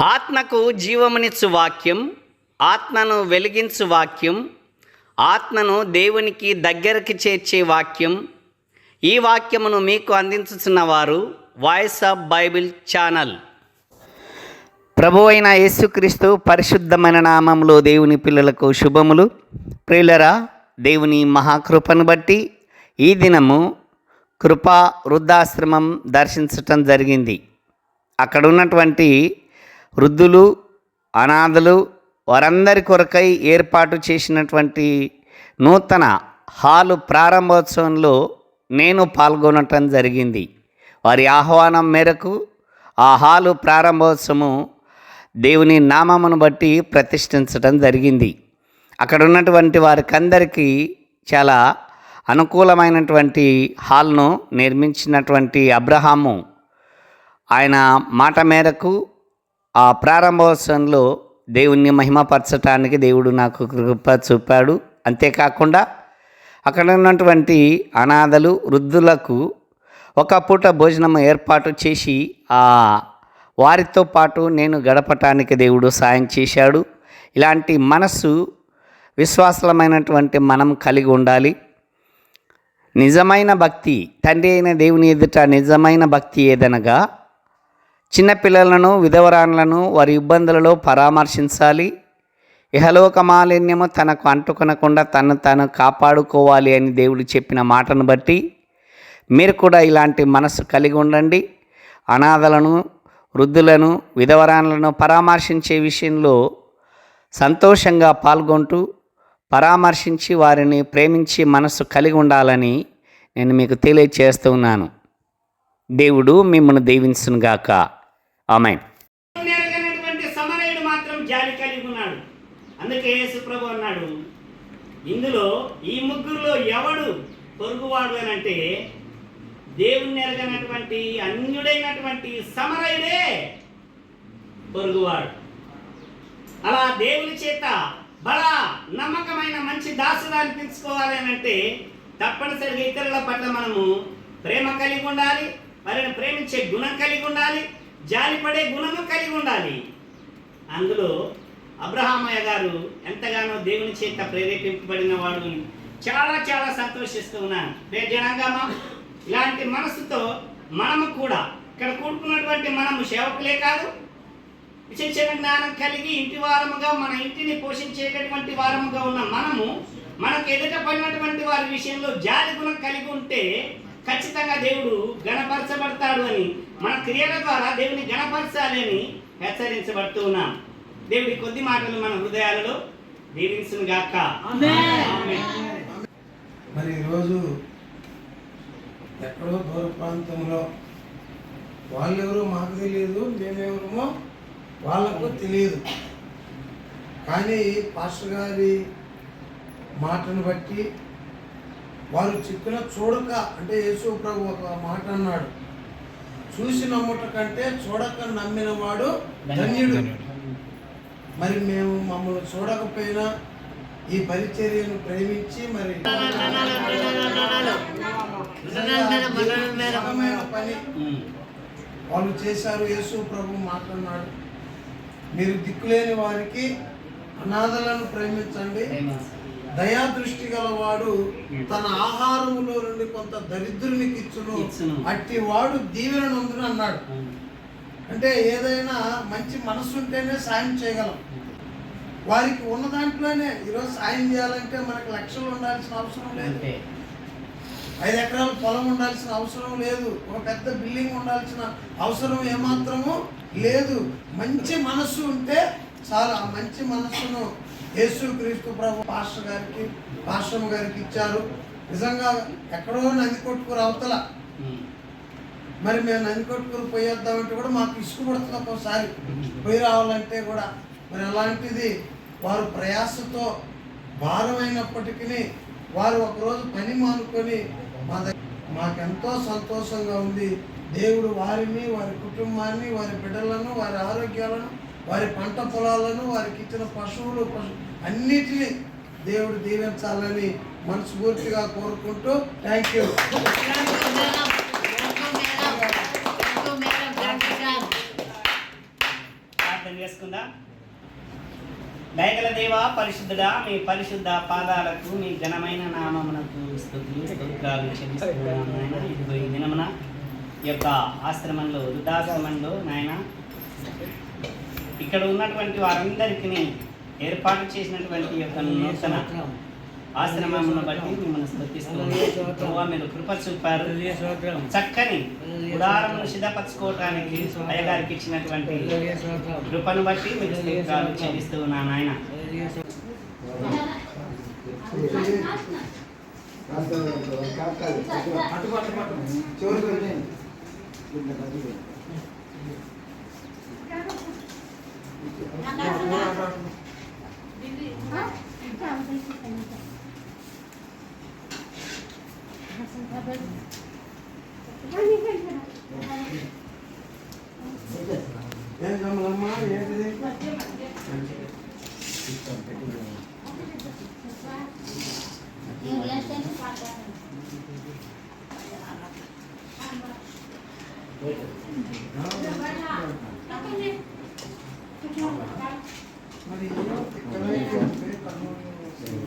ఆత్మకు జీవమునిచ్చు వాక్యం ఆత్మను వెలిగించు వాక్యం ఆత్మను దేవునికి దగ్గరకు చేర్చే వాక్యం. ఈ వాక్యమును మీకు అందించుతున్న వారు వాయిస్ ఆఫ్ బైబిల్ ఛానల్. ప్రభు అయిన యేసుక్రీస్తు పరిశుద్ధమైన నామంలో దేవుని పిల్లలకు శుభములు. ప్రియులరా దేవుని మహాకృపను బట్టి ఈ దినము కృపా వృద్ధాశ్రమం దర్శించటం జరిగింది. అక్కడ ఉన్నటువంటి వృద్ధులు అనాథలు వారందరి కొరకై ఏర్పాటు చేసినటువంటి నూతన హాలు ప్రారంభోత్సవంలో నేను పాల్గొనటం జరిగింది. వారి ఆహ్వానం మేరకు ఆ హాలు ప్రారంభోత్సవము దేవుని నామమును బట్టి ప్రతిష్ఠించడం జరిగింది. అక్కడ ఉన్నటువంటి వారికందరికీ చాలా అనుకూలమైనటువంటి హాల్ను నిర్మించినటువంటి అబ్రహాము. ఆయన మాట మేరకు ఆ ప్రారంభోత్సవంలో దేవుణ్ణి మహిమపరచటానికి దేవుడు నాకు కృప చూపాడు. అంతేకాకుండా అక్కడ ఉన్నటువంటి అనాథలు వృద్ధులకు ఒక పూట భోజనం ఏర్పాటు చేసి ఆ వారితో పాటు నేను గడపటానికి దేవుడు సాయం చేశాడు. ఇలాంటి మనస్సు విశ్వాసమైనటువంటి మనం కలిగి ఉండాలి. నిజమైన భక్తి తండ్రి అయిన దేవుని ఎదుట నిజమైన భక్తి ఏదనగా చిన్నపిల్లలను విధవరాన్లను వారి ఇబ్బందులలో పరామర్శించాలి. ఇహలోక మాలిన్యము తనకు అంటుకొనకుండా తను తాను కాపాడుకోవాలి అని దేవుడు చెప్పిన మాటను బట్టి మీరు కూడా ఇలాంటి మనస్సు కలిగి ఉండండి. అనాథలను వృద్ధులను విధవరాన్లను పరామర్శించే విషయంలో సంతోషంగా పాల్గొంటూ పరామర్శించి వారిని ప్రేమించి మనస్సు కలిగి ఉండాలని నేను మీకు తెలియచేస్తున్నాను దేవుడు మిమ్మల్ని దీవించునుగాక. ఆమెన్. సమరయుడు మాత్రం జాలి కలిగి ఉన్నాడు. అందుకే యేసుప్రభు అన్నాడు ఇందులో ఈ ముగ్గురులో ఎవడు పొరుగువాడు అని అంటే దేవుణ్ణి ఎరగనటువంటి అన్యుడైనటువంటి సమరయుడే పొరుగువాడు. అలా దేవుని చేత బల నమ్మకమైన మంచి దాసుడు అనిపించుకోవాలి అని అంటే తప్పనిసరిగా ఇతరుల పట్ల మనము ప్రేమ కలిగి ఉండాలి వారిని ప్రేమించే గుణం కలిగి ఉండాలి జాలిపడే గుణము కలిగి ఉండాలి. అందులో అబ్రహామయ్య గారు ఎంతగానో దేవుని చేత ప్రేరేపింపబడిన వాడు. చాలా చాలా సంతోషిస్తూ ఉన్నాను రే జనాంగమా ఇలాంటి మనసుతో మనము కూడా ఇక్కడ కూడుకున్నటువంటి మనము సేవకులే కాదు. విశేషణ జ్ఞానం కలిగి ఇంటి వారముగా మన ఇంటిని పోషించేటటువంటి వారముగా ఉన్న మనము మనకు ఎదుట పడినటువంటి వారి విషయంలో జాలి గుణం కలిగి ఉంటే ఖచ్చితంగా దేవుడు గణపరచబడతాడు అని మన క్రియల ద్వారా దేవుని గణపరచాలి అని హెచ్చరించబడుతూ ఉన్నాం. దేవుడి కొద్ది మాటలు మన హృదయాలలో దీవించును గాక. మరి ఈరోజు ఎక్కడో దూర ప్రాంతంలో వాళ్ళెవరో మాకు తెలియదు మేమెవరమో వాళ్ళకు తెలియదు. కానీ పాస్టర్ గారి మాటను బట్టి వారు చెప్పిన చూడక అంటే యేసు ప్రభు ఒక మాట అన్నాడు. చూసి నమ్ముట కంటే చూడక నమ్మిన వాడు ధన్యుడు. మరి మేము మమ్మల్ని చూడకపోయినా ఈ పరిచర్యను ప్రేమించి మరి పని వాళ్ళు చేశారు. యేసు ప్రభు మాట్లాడినాడు మీరు దిక్కులేని వారికి అనాథలను ప్రేమించండి. దయా దృష్టి గలవాడు తన ఆహారములో నుండి కొంత దరిద్రునికి ఇచ్చును. అట్టి వాడు దీవెన నందును అన్నాడు. అంటే ఏదైనా మంచి మనసు ఉంటేనే సాయం చేయగలం. వారికి ఉన్న దాంట్లోనే ఈరోజు సాయం చేయాలంటే మనకి లక్షలు ఉండాల్సిన అవసరం లేదు. ఐదు ఎకరాల పొలం ఉండాల్సిన అవసరం లేదు. ఒక పెద్ద బిల్డింగ్ ఉండాల్సిన అవసరం ఏమాత్రము లేదు. మంచి మనస్సు ఉంటే చాలు ఆ మంచి మనస్సును యేసు క్రీస్తు ప్రభు పాస్టర్ గారికి పాస్టమ్ గారికి ఇచ్చారు. నిజంగా ఎక్కడో నంది కొట్టుకురు అవతల మరి మేము నంది కొట్టుకుని పోయేద్దామంటే కూడా మాకు ఇసుకు ఒక్కోసారి పోయి రావాలంటే కూడా మరి అలాంటిది వారు ప్రయాసతో భారమైనప్పటికీ వారు ఒకరోజు పని మానుకొని మా దగ్గర మాకెంతో సంతోషంగా ఉంది. దేవుడు వారిని వారి కుటుంబాన్ని వారి బిడ్డలను వారి ఆరోగ్యాలను వారి పంట పొలాలను వారికి ఇచ్చిన పశువులు పశు అన్నిటినీ దేవుడు దీవించాలని మనస్ఫూర్తిగా కోరుకుంటూ థ్యాంక్ యూ దయగల దేవా పరిశుద్ధుడా మీ పరిశుద్ధ పాదాలకు మీ ఘనమైన నామమునకు స్థుతులు స్తోత్రాలు చెల్లిస్తున్నాను నాయన. ఇదిగో ఈ దినమున ఈ యొక్క ఆశ్రమంలో వృద్ధాశ్రమంలో నాయన ఇక్కడ ఉన్నటువంటి వారందరికీ ఏర్పాటు చేసినటువంటి యొక్క నూతన ఆశ్రమమును బట్టి మిమ్మల్ని స్థుతిస్తున్నాం మీరు కృప చూపారు. చక్కని ఉదాహరణను సిద్ధపరచుకోవటానికి అయ్యగారికి ఇచ్చినటువంటి కృపను బట్టి మీకు స్తోత్రాలు చెల్లిస్తూ ఉన్నాను ఆయన. అటు పట్టు పట్టు. Eh, lama-lama. Yang biasa ini pada. マリンよって言ったらね、これ、パンを。